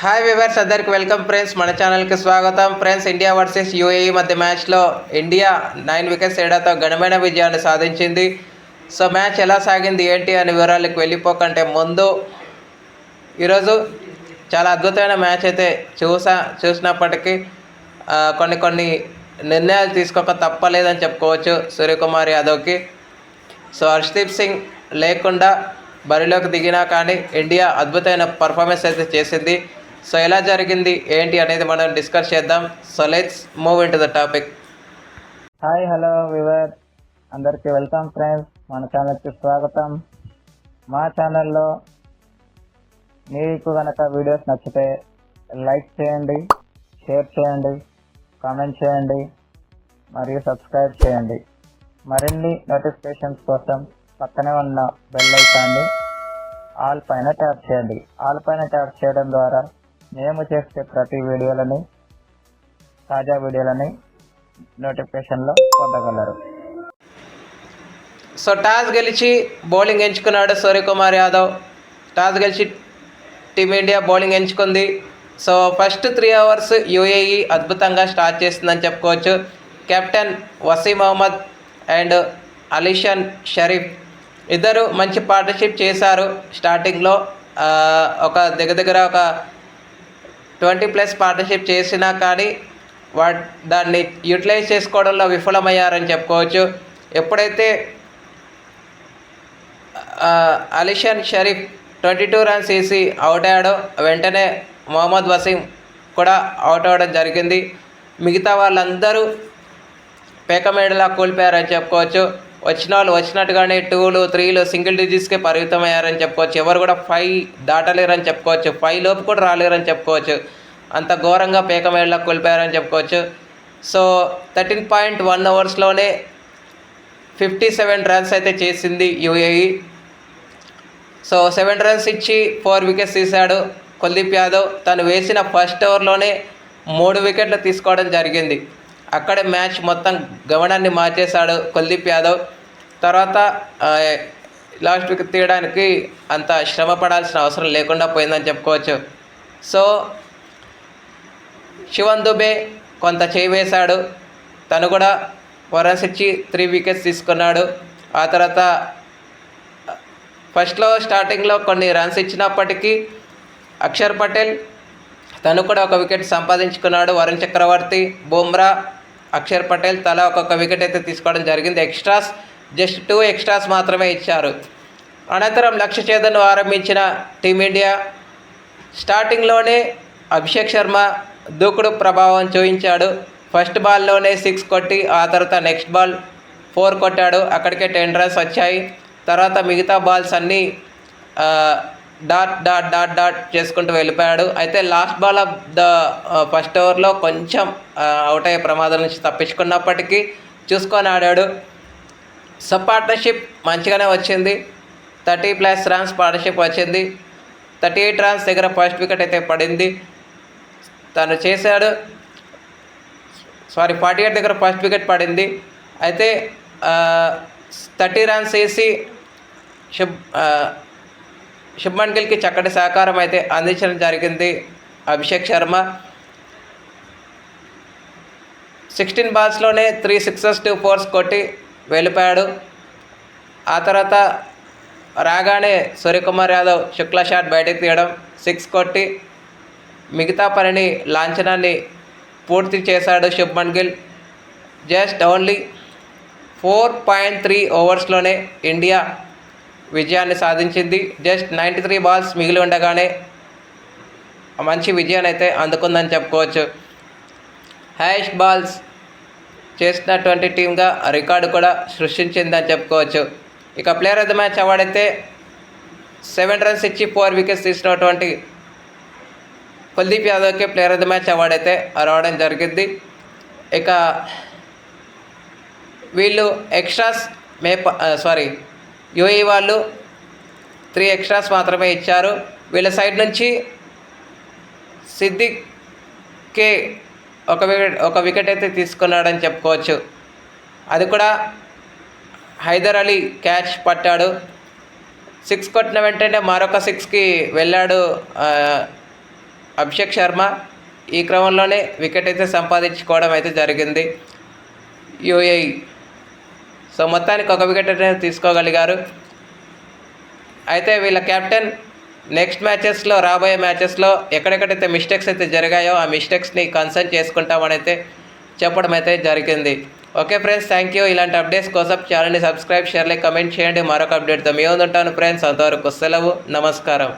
Hi viewers అందరికి welcome friends మన ఛానల్కి స్వాగతం. ఫ్రెండ్స్ ఇండియా వర్సెస్ యూఏఈ మధ్య మ్యాచ్లో ఇండియా నైన్ వికెట్స్ తేడాతో ఘనమైన విజయాన్ని సాధించింది. సో మ్యాచ్ ఎలా సాగింది ఏంటి అనే వివరాలకు వెళ్ళిపోకంటే ముందు ఈరోజు చాలా అద్భుతమైన మ్యాచ్ అయితే చూసా చూసినప్పటికీ కొన్ని కొన్ని నిర్ణయాలు తీసుకోక తప్పలేదని చెప్పుకోవచ్చు సూర్యకుమార్ యాదవ్కి. సో హర్షదీప్ సింగ్ లేకుండా బరిలోకి దిగినా కానీ ఇండియా అద్భుతమైన పర్ఫార్మెన్స్ అయితే చేసింది. సో ఎలా జరిగింది ఏంటి అనేది మనం డిస్కస్ చేద్దాం. So let's move in to the topic hi hello viewer అందరికీ వెల్కమ్ ఫ్రెండ్స్. మన ఛానల్కి స్వాగతం. మా ఛానల్లో మీకు కనుక వీడియోస్ నచ్చితే లైక్ చేయండి షేర్ చేయండి కామెంట్ చేయండి మరియు సబ్స్క్రైబ్ చేయండి. మరిన్ని నోటిఫికేషన్స్ కోసం పక్కనే ఉన్న బెల్ ఐకాన్ని ఆల్ పైన ట్యాప్ చేయండి. ఆల్ పైన ట్యాప్ చేయడం ద్వారా మేము చేసే ప్రతి వీడియోలని తాజా వీడియోలని నోటిఫికేషన్లో పొందగలరు. సో టాస్ గెలిచి బౌలింగ్ ఎంచుకున్నాడు సూర్యకుమార్ యాదవ్. టాస్ గెలిచి టీమిండియా బౌలింగ్ ఎంచుకుంది. So first three overs UAE అద్భుతంగా స్టార్ట్ చేస్తుందని చెప్పుకోవచ్చు. కెప్టెన్ వసీం అహ్మద్ అండ్ అలీషాన్ షరీఫ్ ఇద్దరు మంచి పార్ట్నర్షిప్ చేశారు. స్టార్టింగ్లో ఒక దగ్గర దగ్గర ఒక ట్వంటీ ప్లస్ పార్ట్నర్షిప్ చేసినా కానీ వా దాన్ని యూటిలైజ్ చేసుకోవడంలో విఫలమయ్యారని చెప్పుకోవచ్చు. ఎప్పుడైతే Alishan Sharif twenty two runs వేసి అవుట్ అయ్యాడో వెంటనే మొహమ్మద్ వసీం కూడా అవుట్ అవ్వడం జరిగింది. మిగతా వాళ్ళందరూ పేకమేడలా కూలిపోయారని చెప్పుకోవచ్చు. వచ్చిన వాళ్ళు వచ్చినట్టుగానే టూలు త్రీలు సింగిల్ డిజిట్స్కే పరిమితమయ్యారని చెప్పుకోవచ్చు. ఎవరు కూడా ఫైవ్ దాటలేరని చెప్పుకోవచ్చు. ఫైవ్ లోపు కూడా రాలేరని చెప్పుకోవచ్చు. అంత ఘోరంగా పేకమేడలా కోల్పోయారని చెప్పుకోవచ్చు. సో థర్టీన్ పాయింట్ వన్ అవర్స్లోనే ఫిఫ్టీ సెవెన్ రన్స్ అయితే చేసింది యూఏఈ. సో సెవెన్ రన్స్ ఇచ్చి ఫోర్ వికెట్స్ తీశాడు కుల్దీప్ యాదవ్. తను వేసిన ఫస్ట్ ఓవర్లోనే మూడు వికెట్లు తీసుకోవడం జరిగింది. అక్కడే మ్యాచ్ మొత్తం గమనాన్ని మార్చేశాడు కుల్దీప్ యాదవ్. తర్వాత లాస్ట్ వికెట్ తీయడానికి అంత శ్రమ పడాల్సిన అవసరం లేకుండా పోయిందని చెప్పుకోవచ్చు. సో శివన్ దుబే కొంత చేయి వేశాడు. తను కూడా వరన్స్ ఇచ్చి త్రీ వికెట్స్ తీసుకున్నాడు. ఆ తర్వాత ఫస్ట్లో స్టార్టింగ్లో కొన్ని రన్స్ ఇచ్చినప్పటికీ అక్షర్ పటేల్ తను కూడా ఒక వికెట్ సంపాదించుకున్నాడు. వరుణ్ చక్రవర్తి బుమ్రా అక్షర్ పటేల్ తలా ఒక్కొక్క వికెట్ అయితే తీసుకోవడం జరిగింది. ఎక్స్ట్రాస్ జస్ట్ టూ ఎక్స్ట్రాస్ మాత్రమే ఇచ్చారు. అనంతరం లక్ష్య ఛేదను ఆరంభించిన టీమిండియా స్టార్టింగ్లోనే అభిషేక్ శర్మ దూకుడు ప్రభావం చూపించాడు. ఫస్ట్ బాల్లోనే సిక్స్ కొట్టి ఆ తర్వాత నెక్స్ట్ బాల్ ఫోర్ కొట్టాడు. అక్కడికే టెన్ రన్స్ వచ్చాయి. తర్వాత మిగతా బాల్స్ అన్నీ డాట్ డాట్ డాట్ డాట్ చేసుకుంటూ వెళ్ళిపోయాడు. అయితే last ball of the first ఓవర్లో కొంచెం uh, అవుట్ అయ్యే ప్రమాదం నుంచి తప్పించుకున్నప్పటికీ చూసుకొని ఆడాడు. సబ్ పార్ట్నర్షిప్ మంచిగానే వచ్చింది. థర్టీ ప్లస్ రన్స్ పార్ట్నర్షిప్ వచ్చింది. థర్టీ ఎయిట్ రన్స్ దగ్గర ఫస్ట్ వికెట్ అయితే పడింది. తను చేశాడు. సారీ ఫార్టీ ఎయిట్ దగ్గర ఫస్ట్ వికెట్ పడింది. అయితే థర్టీ రన్స్ వేసి శుభ్ uh, ఆ, గిల్కి చక్కటి సహకారం అయితే అందించడం జరిగింది. అభిషేక్ శర్మ. సిక్స్టీన్ బాల్స్లోనే త్రీ సిక్సెస్ టూ ఫోర్స్ కొట్టి వెళ్ళిపోయాడు. ఆ తర్వాత రాగానే సూర్యకుమార్ యాదవ్ శుక్ల షాట్ బయటకు తీయడం సిక్స్ కొట్టి మిగతా పనిని లాంఛనాన్ని పూర్తి చేశాడు Shubman Gill just only four point three ఓవర్స్లోనే India విజయాన్ని సాధించింది. జస్ట్ నైంటీ త్రీ బాల్స్ మిగిలి ఉండగానే మంచి విజయాన్ని అయితే అందుకుందని చెప్పుకోవచ్చు. హ్యాష్ బాల్స్ చేసినటువంటి టీమ్గా రికార్డు కూడా సృష్టించిందని చెప్పుకోవచ్చు. ఇక player of the match award అయితే సెవెన్ రన్స్ ఇచ్చి ఫోర్ వికెట్స్ తీసినటువంటి Kuldeep యాదవ్కి player of the match award అయితే రావడం జరిగింది. ఇక వీళ్ళు ఎక్స్ట్రాస్ మే సారీ యూఏ వాళ్ళు త్రీ ఎక్స్ట్రాస్ మాత్రమే ఇచ్చారు. వీళ్ళ సైడ్ నుంచి సిద్దిక్కే ఒక వికెట్ ఒక వికెట్ అయితే తీసుకున్నాడని చెప్పుకోవచ్చు. అది కూడా హైదర్ అలీ క్యాచ్ పట్టాడు. సిక్స్ కొట్టిన వెంటనే మరొక సిక్స్కి వెళ్ళాడు అభిషేక్ శర్మ. ఈ క్రమంలోనే వికెట్ అయితే సంపాదించుకోవడం అయితే జరిగింది. యూఏ సో మొత్తానికి ఒక వికెట్ తీసుకోగలిగారు. అయితే వీళ్ళ కెప్టెన్ నెక్స్ట్ మ్యాచెస్లో రాబోయే మ్యాచెస్లో ఎక్కడెక్కడైతే మిస్టేక్స్ అయితే జరిగాయో ఆ మిస్టేక్స్ని కన్సర్న్ చేసుకుంటామని అయితే చెప్పడం అయితే జరిగింది. ఓకే ఫ్రెండ్స్ థ్యాంక్ యూ ఇలాంటి అప్డేట్స్ కోసం ఛానల్ని సబ్స్క్రైబ్ షేర్లే కమెంట్ చేయండి. మరొక అప్డేట్తో మీ ఉంటాను ఫ్రెండ్స్ అంతవరకు సెలవు నమస్కారం.